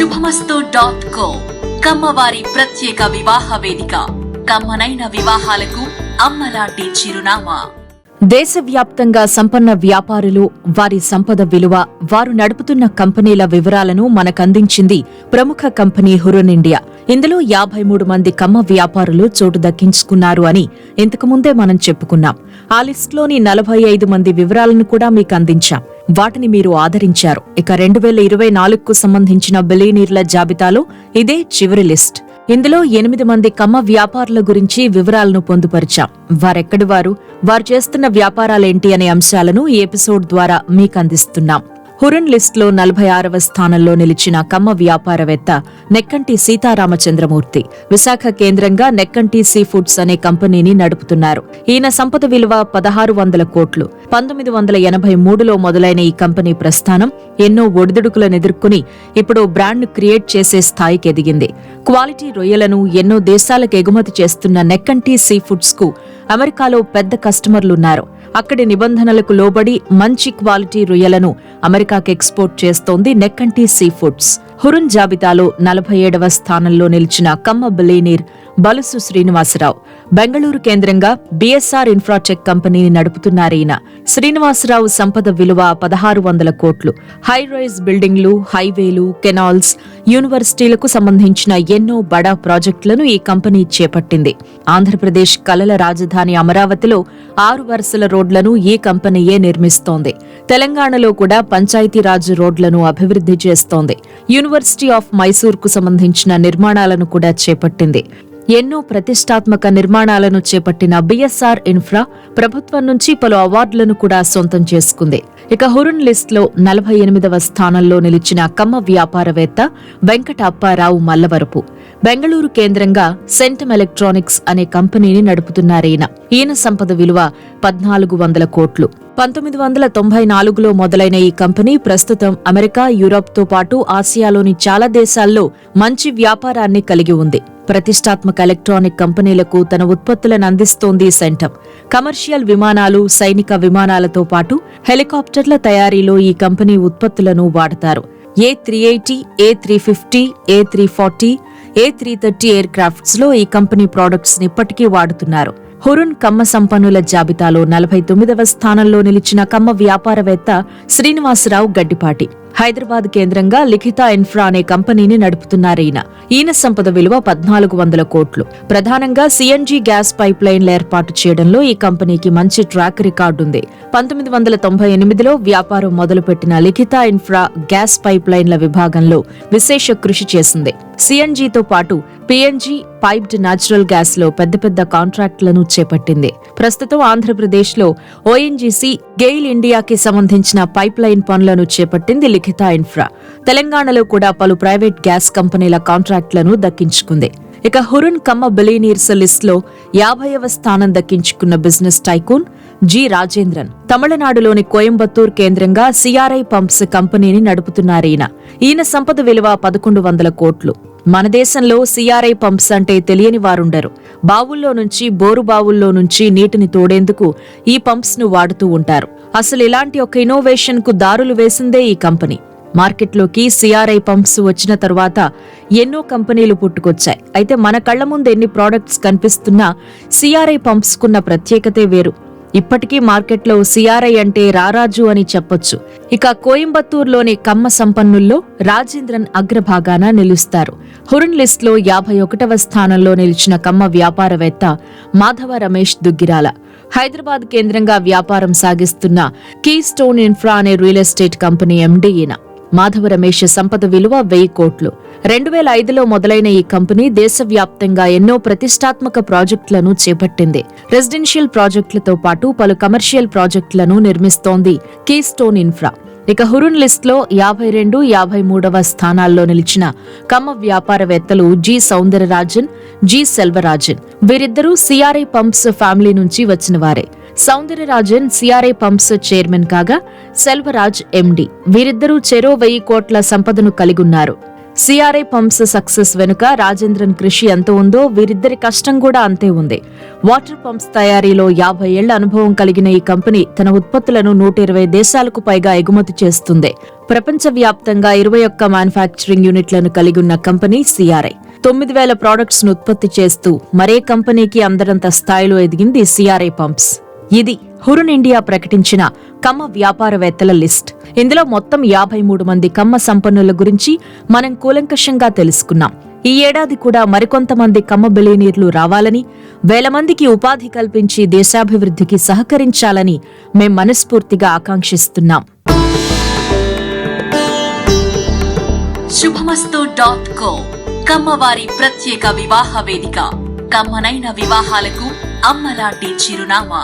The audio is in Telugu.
శుభమస్తు డాట్ కో కమ్మవారి ప్రత్యేక వివాహ వేదిక. కమ్మనైన వివాహాలకు అమ్మలాంటి చిరునామా. దేశవ్యాప్తంగా సంపన్న వ్యాపారులు వారి సంపద విలువ వారు నడుపుతున్న కంపెనీల వివరాలను మనకందించింది ప్రముఖ కంపెనీ హురన్ ఇండియా. ఇందులో యాభై మూడు మంది కమ్మ వ్యాపారులు చోటు దక్కించుకున్నారు అని ఇంతకుముందే మనం చెప్పుకున్నాం. ఆ లిస్టులోని నలభై ఐదు మంది వివరాలను కూడా మీకు అందించాం వాటిని మీరు ఆదరించారు. ఇక రెండు వేల ఇరవై నాలుగుకు సంబంధించిన బిలీనీర్ల జాబితాలో ఇదే చివరి లిస్ట్. ఇందులో ఎనిమిది మంది కమ్మ వ్యాపారుల గురించి వివరాలను పొందుపరిచాం. వారెక్కడి వారు వారు చేస్తున్న వ్యాపారాలేంటి అనే అంశాలను ఈ ఎపిసోడ్ ద్వారా మీకు అందిస్తున్నాం. హురన్ లిస్టులో నలభై ఆరవ స్థానంలో నిలిచిన కమ్మ వ్యాపారవేత్త నెక్కంటి సీతారామచంద్రమూర్తి. విశాఖ కేంద్రంగా నెక్కంటి సీ ఫుడ్స్ అనే కంపెనీని నడుపుతున్నారు. ఈయన సంపద విలువ పదహారు వందల కోట్లు. పంతొమ్మిది వందల ఎనభై మూడులో మొదలైన ఈ కంపెనీ ప్రస్థానం ఎన్నో ఒడిదుడుకులను ఎదుర్కొని ఇప్పుడు బ్రాండ్ క్రియేట్ చేసే స్థాయికి ఎదిగింది. క్వాలిటీ రొయ్యలను ఎన్నో దేశాలకు ఎగుమతి చేస్తున్న నెక్కంటి సీ ఫుడ్స్కు అమెరికాలో పెద్ద కస్టమర్లున్నారు. అక్కడి నిబంధనలకు లోబడి మంచి క్వాలిటీ రొయ్యలను అమెరికాకు ఎక్స్పోర్ట్ చేస్తోంది నెక్కంటి సీ ఫుడ్స్ హురున్ జాబితాలో నలభై ఏడవ స్థానంలో నిలిచిన కమ్మ బిలీనీర్ బలుసు శ్రీనివాసరావు. బెంగళూరు కేంద్రంగా బీఎస్ఆర్ ఇన్ఫ్రాటెక్ కంపెనీని నడుపుతున్నారీయన శ్రీనివాసరావు సంపద విలువ పదహారు వందల కోట్లు. హై రైజ్ బిల్డింగ్లు హైవేలు కెనాల్స్ యూనివర్సిటీలకు సంబంధించిన ఎన్నో బడా ప్రాజెక్టులను ఈ కంపెనీ చేపట్టింది. ఆంధ్రప్రదేశ్ కలల రాజధాని అమరావతిలో ఆరు వరుసల రోడ్లను ఈ కంపెనీయే నిర్మిస్తోంది. తెలంగాణలో కూడా పంచాయతీరాజ్ రోడ్లను అభివృద్ధి చేస్తోంది. యూనివర్సిటీ ఆఫ్ మైసూర్కు సంబంధించిన నిర్మాణాలను కూడా చేపట్టింది. ఎన్నో ప్రతిష్టాత్మక నిర్మాణాలను చేపట్టిన బిఎస్ఆర్ ఇన్ఫ్రా ప్రభుత్వం నుంచి పలు అవార్డులను కూడా సొంతం చేసుకుంది. ఇక హురున్ లిస్ట్లో నలభై ఎనిమిదవ స్థానంలో నిలిచిన కమ్మ వ్యాపారవేత్త వెంకట అప్పారావు మల్లవరపు. బెంగళూరు కేంద్రంగా సెంటమ్ ఎలక్ట్రానిక్స్ అనే కంపెనీని నడుపుతున్నారీయన ఈయన సంపద విలువ పద్నాలుగు వందల కోట్లు. పంతొమ్మిది వందల తొంభై నాలుగులో మొదలైన ఈ కంపెనీ ప్రస్తుతం అమెరికా యూరోప్తో పాటు ఆసియాలోని చాలా దేశాల్లో మంచి వ్యాపారాన్ని కలిగి ఉంది. ప్రతిష్టాత్మక ఎలక్ట్రానిక్ కంపెనీలకు తన ఉత్పత్తులను అందిస్తోంది సెంటమ్. కమర్షియల్ విమానాలు సైనిక విమానాలతో పాటు హెలికాప్టర్ల తయారీలో ఈ కంపెనీ ఉత్పత్తులను వాడతారు. A three eighty A three fifty A three forty A three thirty air క్రాఫ్ట్స్లో ఈ కంపెనీ ప్రొడక్ట్స్ని ఇప్పటికీ వాడుతున్నారు. హురున్ కమ్మ సంపన్నుల జాబితాలో నలభై తొమ్మిదవ స్థానంలో నిలిచిన కమ్మ వ్యాపారవేత్త శ్రీనివాసరావు గడ్డిపాటి. హైదరాబాద్ కేంద్రంగా లిఖిత ఇన్ఫ్రా అనే కంపెనీని నడుపుతున్నారీయన ఈయన. సంపద విలువ పద్నాలుగు వందల కోట్లు. ప్రధానంగా సిఎన్జి గ్యాస్ పైప్ లైన్ల ఏర్పాటు చేయడంలో ఈ కంపెనీకి మంచి ట్రాక్ రికార్డు ఉంది. పంతొమ్మిది వందల తొంభై ఎనిమిదిలో వ్యాపారం మొదలుపెట్టిన లిఖిత ఇన్ఫ్రా గ్యాస్ పైప్ లైన్ల విభాగంలో విశేష కృషి చేసింది. సిఎన్జితో పాటు పిఎన్జీ పైప్డ్ నాచురల్ గ్యాస్లో పెద్ద పెద్ద కాంట్రాక్టులను చేపట్టింది. ప్రస్తుతం ఆంధ్రప్రదేశ్లో ఓఎన్జీసీ గెయిల్ ఇండియాకి సంబంధించిన పైప్ లైన్ పనులను చేపట్టింది లిఖిత ఇన్ఫ్రా. తెలంగాణలో కూడా పలు ప్రైవేట్ గ్యాస్ కంపెనీల కాంట్రాక్టులను దక్కించుకుంది. ఇక హురున్ కమ్మ బిలీనీర్స్ లిస్ట్లో యాభైవ స్థానం దక్కించుకున్న బిజినెస్ టైకూన్ జి రాజేంద్రన్. తమిళనాడులోని కోయంబత్తూర్ కేంద్రంగా సిఆర్ఐ పంప్స్ కంపెనీని నడుపుతున్నారీన ఈయన సంపద విలువ పదకొండు వందల కోట్లు. మన దేశంలో సిఆర్ఐ పంప్స్ అంటే తెలియని వారుండరు. బావుల్లో నుంచి బోరు బావుల్లో నుంచి నీటిని తోడేందుకు ఈ పంప్స్ను వాడుతూ ఉంటారు. అసలు ఇలాంటి ఒక ఇన్నోవేషన్కు దారులు వేసిందే ఈ కంపెనీ. మార్కెట్లోకి సిఆర్ఐ పంప్స్ వచ్చిన తర్వాత ఎన్నో కంపెనీలు పుట్టుకొచ్చాయి. అయితే మన కళ్ళ ముందు ఎన్ని ప్రోడక్ట్స్ కనిపిస్తున్నా సిఆర్ఐ పంప్స్కున్న ప్రత్యేకతే వేరు. ఇప్పటికీ మార్కెట్లో సిఆర్ఐ అంటే రారాజు అని చెప్పొచ్చు. ఇక కోయంబత్తూర్లోని కమ్మ సంపన్నుల్లో రాజేంద్రన్ అగ్రభాగాన నిలుస్తారు. హురన్ లిస్ట్లో యాభై ఒకటవ స్థానంలో నిలిచిన కమ్మ వ్యాపారవేత్త మాధవ రమేష్ దుగ్గిరాల. హైదరాబాద్ కేంద్రంగా వ్యాపారం సాగిస్తున్న కీ స్టోన్ ఇన్ఫ్రా అనే రియల్ ఎస్టేట్ కంపెనీ ఎండీ ఈయన. మాధవ రమేష్ సంపద విలువ వెయ్యి కోట్లు. రెండు వేల ఐదులో మొదలైన ఈ కంపెనీ దేశవ్యాప్తంగా ఎన్నో ప్రతిష్టాత్మక ప్రాజెక్టులను చేపట్టింది. రెసిడెన్షియల్ ప్రాజెక్టులతో పాటు పలు కమర్షియల్ ప్రాజెక్టులను నిర్మిస్తోంది కీస్టోన్ ఇన్ఫ్రా. ఇక హురున్ లిస్ట్లో యాభై రెండు యాభై మూడవ స్థానాల్లో నిలిచిన కమ్మ వ్యాపారవేత్తలు జి సౌందరరాజన్ జి సెల్వరాజన్ వీరిద్దరూ సిఆర్ఐ పంప్స్ ఫ్యామిలీ నుంచి వచ్చిన వారే. సౌందర్యరాజన్ సిఆర్ఐ పంప్స్ చైర్మన్ కాగా సెల్వరాజ్ ఎండి. వీరిద్దరూ చెరో వెయ్యి కోట్ల సంపదను కలిగున్నారు. సిఆర్ఐ పంప్స్ సక్సెస్ వెనుక రాజేంద్రన్ కృషి ఎంత ఉందో వీరిద్దరి కష్టం కూడా అంతే ఉంది. వాటర్ పంప్స్ తయారీలో యాభై ఏళ్ళ అనుభవం కలిగిన ఈ కంపెనీ తన ఉత్పత్తులను నూట ఇరవై దేశాలకు పైగా ఎగుమతి చేస్తుంది. ప్రపంచవ్యాప్తంగా ఇరవై ఒక్క మ్యానుఫ్యాక్చరింగ్ యూనిట్లను కలిగి ఉన్న కంపెనీ సిఆర్ఐ. తొమ్మిది వేల ప్రోడక్ట్స్ను ఉత్పత్తి చేస్తూ మరే కంపెనీకి అందరంత స్థాయిలో ఎదిగింది సిఆర్ఐ పంప్స్. ఇది హురున్ ఇండియా ప్రకటించిన కమ్మ వ్యాపారవేత్తల లిస్ట్. ఇందులో మొత్తం యాభై మూడు మంది కమ్మ సంపన్నుల గురించి మనం కూలంకషంగా తెలుసుకున్నాం. ఈ ఏడాది కూడా మరికొంతమంది కమ్మ బిలియనీర్లు రావాలని వేల మందికి ఉపాధి కల్పించి దేశాభివృద్ధికి సహకరించాలని మేం మనస్ఫూర్తిగా ఆకాంక్షిస్తున్నాం. శుభమస్తు డాట్ కో కమ్మవారి ప్రత్యేక వివాహ వేదిక. కమ్మనైన వివాహాలకు అమ్మలాంటి చిరునామా.